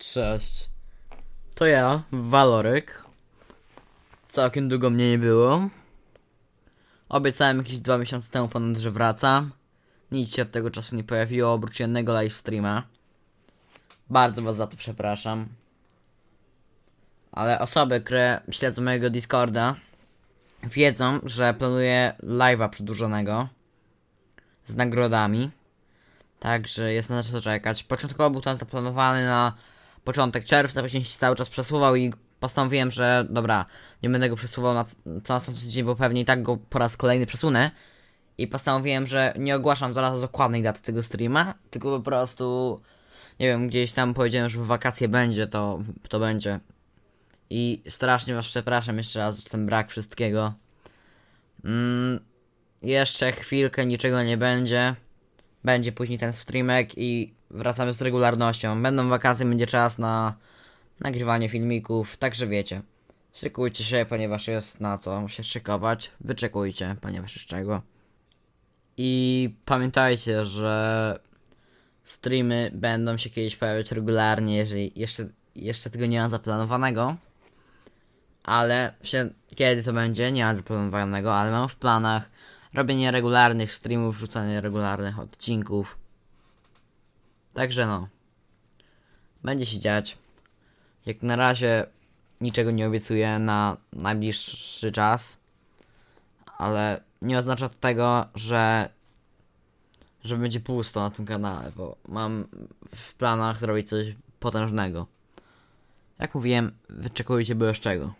Cześć. To ja, Waloryk. Całkiem długo mnie nie było. Obiecałem jakieś dwa miesiące temu ponad, że wracam. Nic się od tego czasu nie pojawiło, oprócz jednego live streama. Bardzo was za to przepraszam. Ale osoby, które śledzą mojego Discorda, wiedzą, że planuję live'a przedłużonego z nagrodami. Także jest na co czekać. Początkowo był ten zaplanowany na początek czerwca, później się cały czas przesuwał i postanowiłem, że dobra, nie będę go przesuwał na co następny tydzień, bo pewnie i tak go po raz kolejny przesunę. I postanowiłem, że nie ogłaszam zaraz dokładnej daty tego streama, tylko po prostu, nie wiem, gdzieś tam powiedziałem, że w wakacje będzie, to, to będzie. I strasznie was przepraszam jeszcze raz za ten brak wszystkiego. Mm, jeszcze chwilkę niczego nie będzie. Będzie później ten streamek i wracamy z regularnością. Będą wakacje, będzie czas na nagrywanie filmików, także wiecie. Szykujcie się, ponieważ jest na co się szykować. Wyczekujcie, ponieważ jest czego. I pamiętajcie, że streamy będą się kiedyś pojawiać regularnie, jeżeli jeszcze, jeszcze tego nie mam zaplanowanego. Ale się, kiedy to będzie, nie mam zaplanowanego, ale mam w planach robienie regularnych streamów, wrzucanie regularnych odcinków. Także no. Będzie się dziać. Jak na razie niczego nie obiecuję na najbliższy czas. Ale nie oznacza to tego, że że będzie pusto na tym kanale, bo mam w planach zrobić coś potężnego. Jak mówiłem, wyczekujcie z czego.